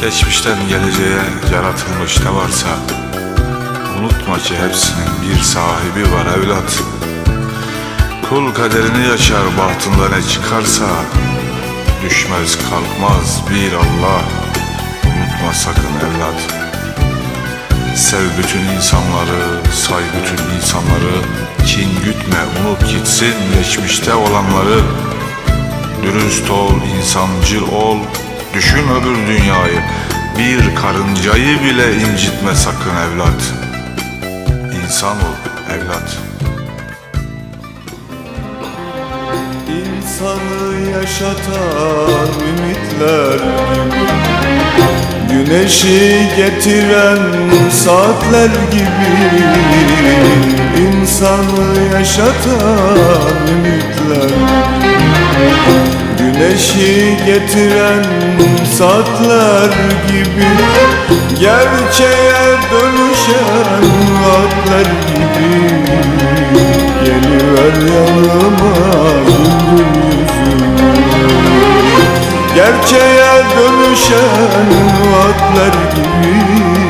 Geçmişten geleceğe yaratılmış ne varsa Unutma ki hepsinin bir sahibi var evlat. Kul kaderini yaşar bahtında ne çıkarsa Düşmez kalkmaz bir Allah. Unutma sakın evlat. Sev bütün insanları, say bütün insanları. Kin gütme, unut gitsin geçmişte olanları. Dürüst ol, insancıl ol Düşün öbür dünyayı. Bir karıncayı bile incitme sakın evlat. İnsan ol evlat. İnsanı yaşatan ümitler gibi. Güneşi getiren saatler gibi. İnsanı yaşatan ümitler Güneşi getiren saatler gibi Gerçeğe dönüşen vaatler gibi. Geliver yanıma güldür yüzüme Gerçeğe dönüşen vaatler gibi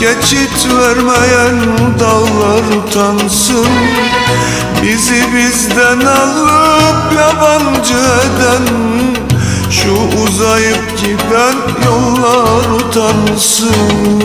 Geçit vermeyen dağlar utansın. Bizi bizden alıp yabancı eden Şu uzayıp giden yollar utansın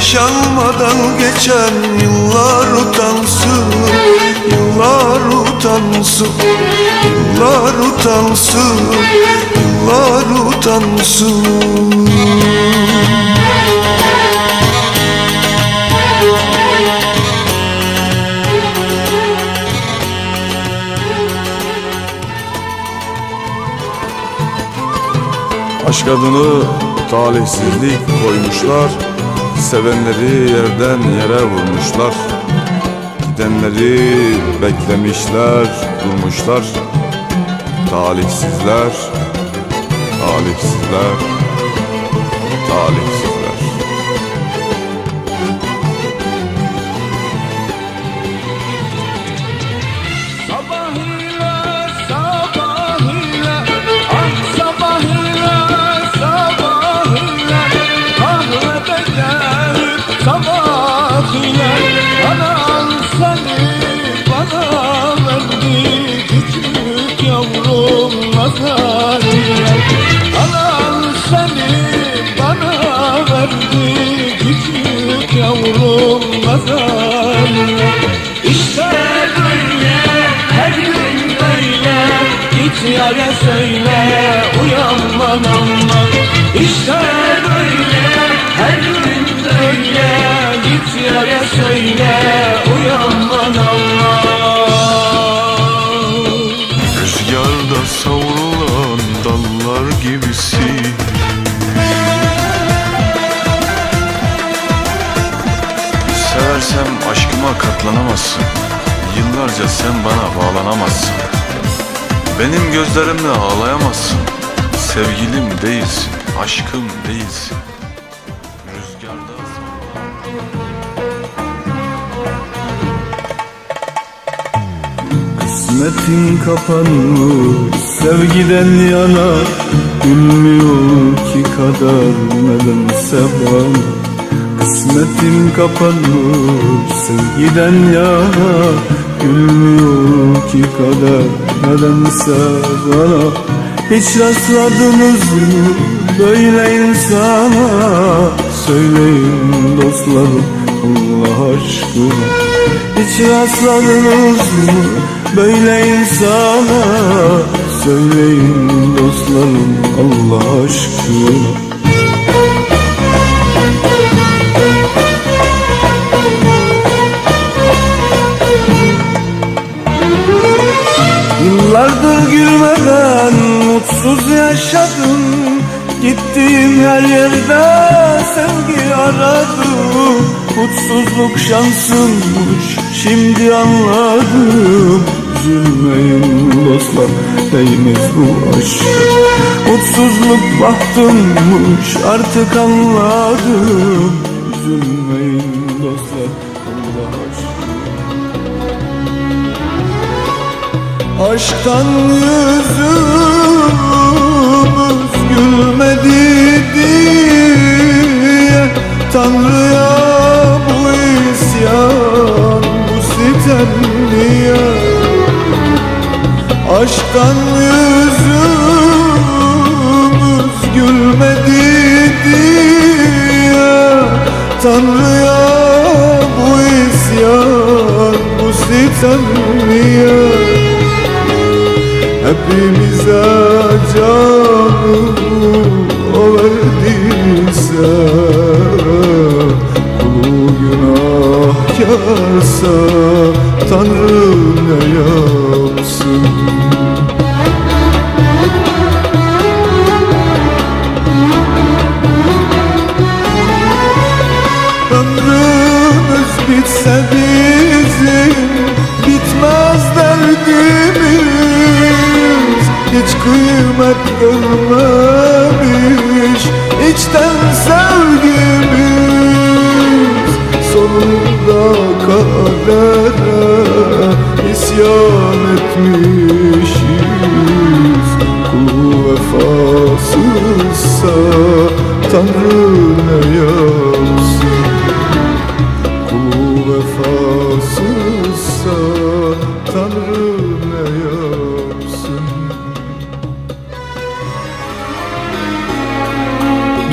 Yaşanmadan geçen yıllar utansın Yıllar utansın Yıllar utansın Yıllar utansın. Aşk adını talihsizlik koymuşlar Sevenleri yerden yere vurmuşlar. Gidenleri beklemişler, durmuşlar Talihsizler, talihsizler, talihsizler Yıllarca sen bana bağlanamazsın. Benim gözlerimle ağlayamazsın. Sevgilim değilsin, aşkım değilsin. Rüzgarda Kısmetin kapanmış sevgiden yana Gülmüyor ki kader nedense bana. Kısmetim kapanmış sevgiden yana. Gülmüyor ki kader nedense bana. Hiç rastladınız mı böyle insana. Söyleyin dostlarım Allah aşkına. Hiç rastladınız mı böyle insana. Söyleyin dostlarım Allah aşkına Yıllardır gülmeden mutsuz yaşadım. Gittiğim her yerde sevgi aradım. Mutsuzluk şansımmış şimdi anladım. Üzülmeyin dostlar değmez bu aşk? Mutsuzluk bahtımmış artık anladım. Üzülmeyin dostlar Allah Aşktan yüzümüz gülmedi diye Hepimize canı o verdiyse Kulu günahkarsa Tanrı ne yapsın? Ömrümüz bitse bizim Bitmez derdimiz Hiç kıymet görmemiş içten sevgimiz. Sonunda kadere isyan etmişiz. Kulu vefasızsa Tanrı ne yapsın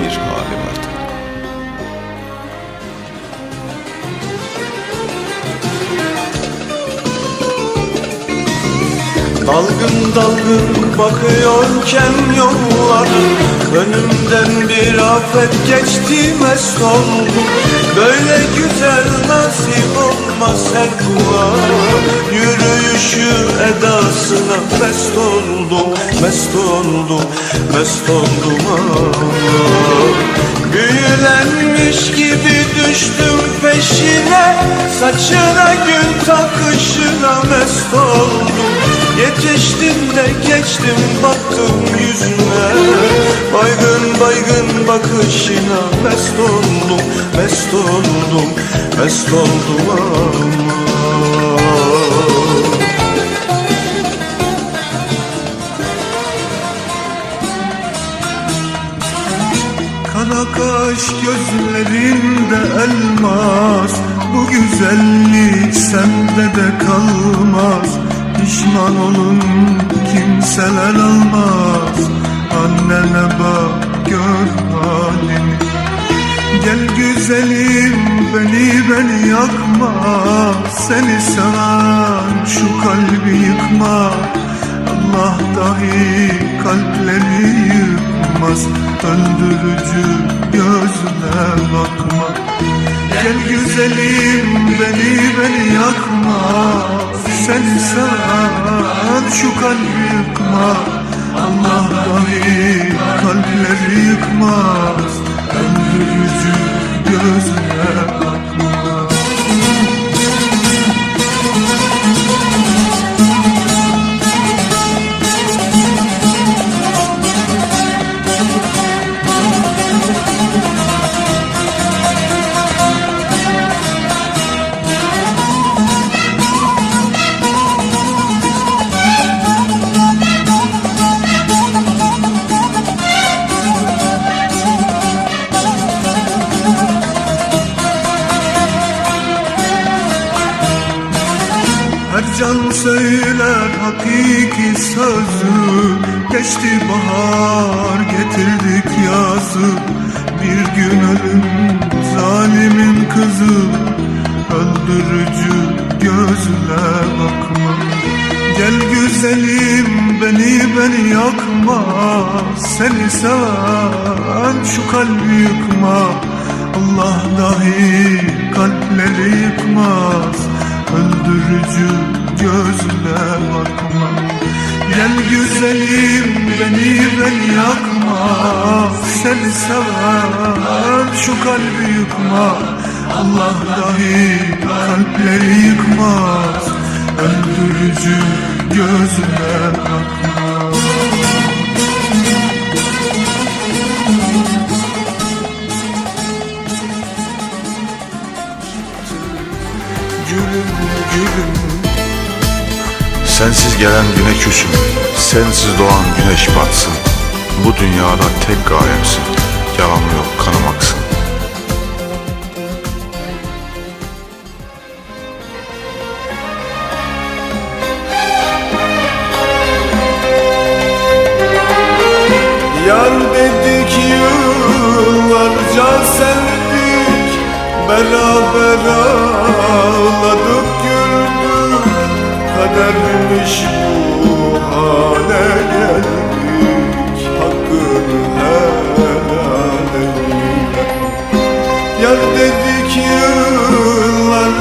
bir hali Dalgın dalgın bakıyorken yollara Önümden bir afet geçti mest oldum Böyle güzel nasip olmaz her kula Yürüyüşü edasına mest oldum Mest oldum, mest oldum. Büyülenmiş gibi düştüm peşine Saçına gül takışına mest oldum Yetiştim de geçtim baktım yüzüne Baygın baygın bakışına mest oldum Mest oldum, mest oldum ama. Kana kaş gözlerinde elmas Bu güzellik sende de kalmaz Pişman olun kimseler almaz. Annene bak gör halini. Gel güzelim beni beni yakma. Seni seven şu kalbi yıkma. Allah dahi kalpleri yıkmaz. Öldürücü gözle bakma. Gel güzelim beni beni yakma seni seven şu kalbi yıkma. Allah dahi kalpleri yıkmaz. Öldürücü gözüne bakma hakiki sözü. Geçti bahar getirdik yazı. Bir gün ölüm zalimin kızı. Öldürücü gözle bakma. Gel güzelim beni beni yakma. Seni seven şu kalbi yıkma. Allah dahi kalpleri yıkmaz. Öldürücü gözle bakma Gel güzelim beni beni yakma. Seni seven şu kalbi yıkma. Allah dahi kalpleri yıkmaz. Öldürücü gözle bakma Gülüm gülüm Sensiz gelen güne küsüm Sensiz doğan güneş batsın. Bu dünyada tek gayemsin Yalan yok kanım aksın. Yar dedik yıllarca sevdik Beraber ağladık Kadermiş bu hale geldik Hakkını helal eyle. Yar dedik yıllarca